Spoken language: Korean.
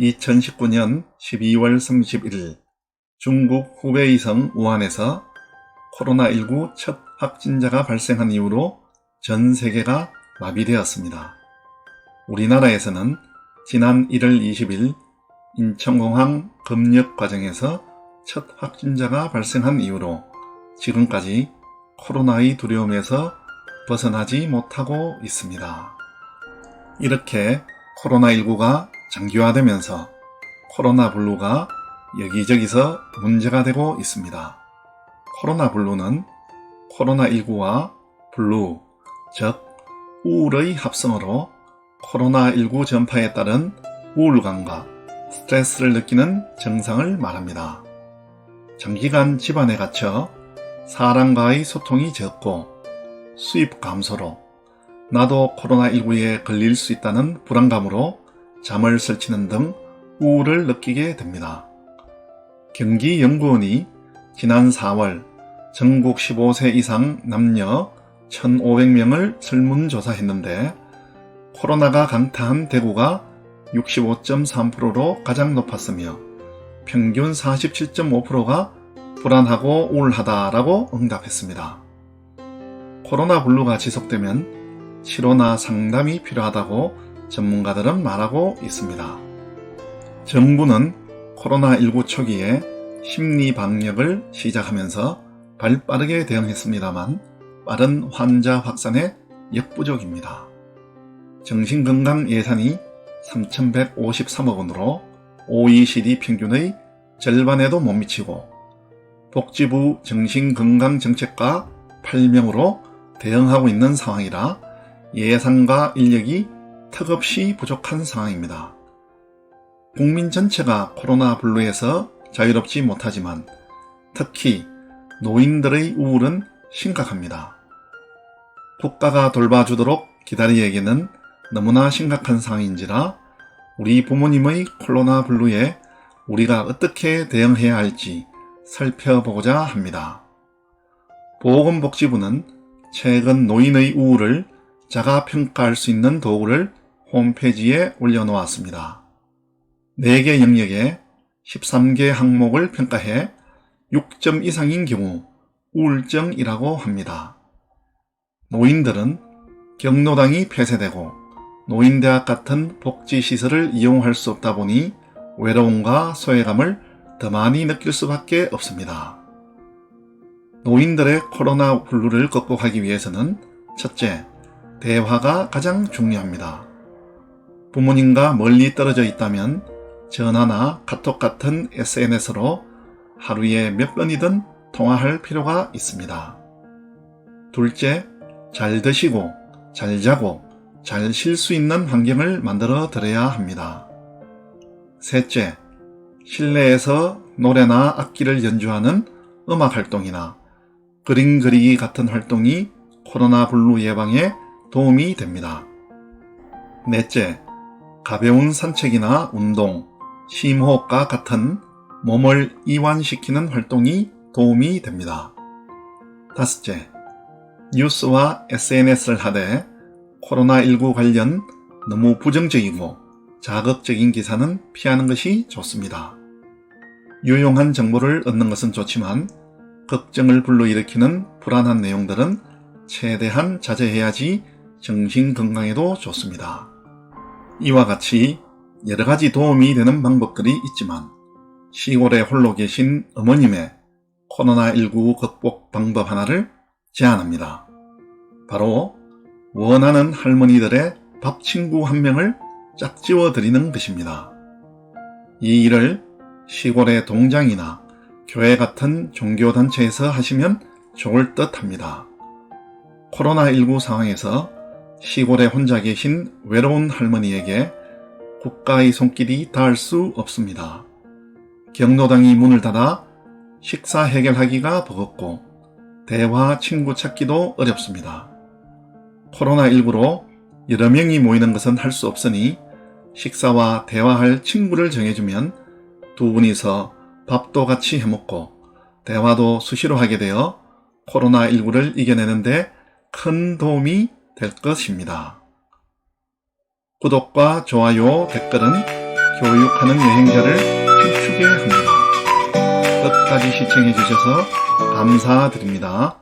2019년 12월 31일 중국 후베이성 우한에서 코로나19 첫 확진자가 발생한 이후로 전 세계가 마비되었습니다. 우리나라에서는 지난 1월 20일 인천공항 검역 과정에서 첫 확진자가 발생한 이후로 지금까지 코로나의 두려움에서 벗어나지 못하고 있습니다. 이렇게 코로나19가 장기화되면서 코로나 블루가 여기저기서 문제가 되고 있습니다. 코로나 블루는 코로나19와 블루, 즉 우울의 합성어로 코로나19 전파에 따른 우울감과 스트레스를 느끼는 증상을 말합니다. 장기간 집안에 갇혀 사람과의 소통이 적고 수입 감소로 나도 코로나19에 걸릴 수 있다는 불안감으로 잠을 설치는 등 우울을 느끼게 됩니다. 경기연구원이 지난 4월 전국 15세 이상 남녀 1,500명을 설문조사했는데 코로나가 강타한 대구가 65.3%로 가장 높았으며 평균 47.5%가 불안하고 우울하다라고 응답했습니다. 코로나 블루가 지속되면 치료나 상담이 필요하다고 전문가들은 말하고 있습니다. 정부는 코로나19 초기에 심리 방역을 시작하면서 발 빠르게 대응했습니다만 빠른 환자 확산에 역부족입니다. 정신건강 예산이 3,153억 원으로 OECD 평균의 절반에도 못 미치고 복지부 정신건강정책과 8명으로 대응하고 있는 상황이라 예산과 인력이 턱없이 부족한 상황입니다. 국민 전체가 코로나 블루에서 자유롭지 못하지만 특히 노인들의 우울은 심각합니다. 국가가 돌봐주도록 기다리에게는 너무나 심각한 상황인지라 우리 부모님의 코로나 블루에 우리가 어떻게 대응해야 할지 살펴보고자 합니다. 보건복지부는 최근 노인의 우울을 자가 평가할 수 있는 도구를 홈페이지에 올려놓았습니다. 4개 영역에 13개 항목을 평가해 6점 이상인 경우 우울증이라고 합니다. 노인들은 경로당이 폐쇄되고 노인대학 같은 복지시설을 이용할 수 없다 보니 외로움과 소외감을 더 많이 느낄 수밖에 없습니다. 노인들의 코로나 블루를 극복하기 위해서는 첫째, 대화가 가장 중요합니다. 부모님과 멀리 떨어져 있다면 전화나 카톡 같은 SNS로 하루에 몇 번이든 통화할 필요가 있습니다. 둘째, 잘 드시고, 잘 자고, 잘 쉴 수 있는 환경을 만들어 드려야 합니다. 셋째, 실내에서 노래나 악기를 연주하는 음악 활동이나 그림 그리기 같은 활동이 코로나 블루 예방에 도움이 됩니다. 넷째, 가벼운 산책이나 운동, 심호흡과 같은 몸을 이완시키는 활동이 도움이 됩니다. 다섯째, 뉴스와 SNS를 하되 코로나19 관련 너무 부정적이고 자극적인 기사는 피하는 것이 좋습니다. 유용한 정보를 얻는 것은 좋지만 걱정을 불러일으키는 불안한 내용들은 최대한 자제해야지 정신 건강에도 좋습니다. 이와 같이 여러 가지 도움이 되는 방법들이 있지만 시골에 홀로 계신 어머님의 코로나19 극복 방법 하나를 제안합니다. 바로 원하는 할머니들의 밥 친구 한 명을 짝지워 드리는 것입니다. 이 일을 시골의 동장이나 교회 같은 종교단체에서 하시면 좋을 듯 합니다. 코로나19 상황에서 시골에 혼자 계신 외로운 할머니에게 국가의 손길이 닿을 수 없습니다. 경로당이 문을 닫아 식사 해결하기가 버겁고 대화 친구 찾기도 어렵습니다. 코로나19로 여러 명이 모이는 것은 할 수 없으니 식사와 대화할 친구를 정해주면 두 분이서 밥도 같이 해먹고 대화도 수시로 하게 되어 코로나19를 이겨내는데 큰 도움이 될 것입니다. 구독과 좋아요, 댓글은 교육하는 여행자를 힘추게 합니다. 끝까지 시청해 주셔서 감사드립니다.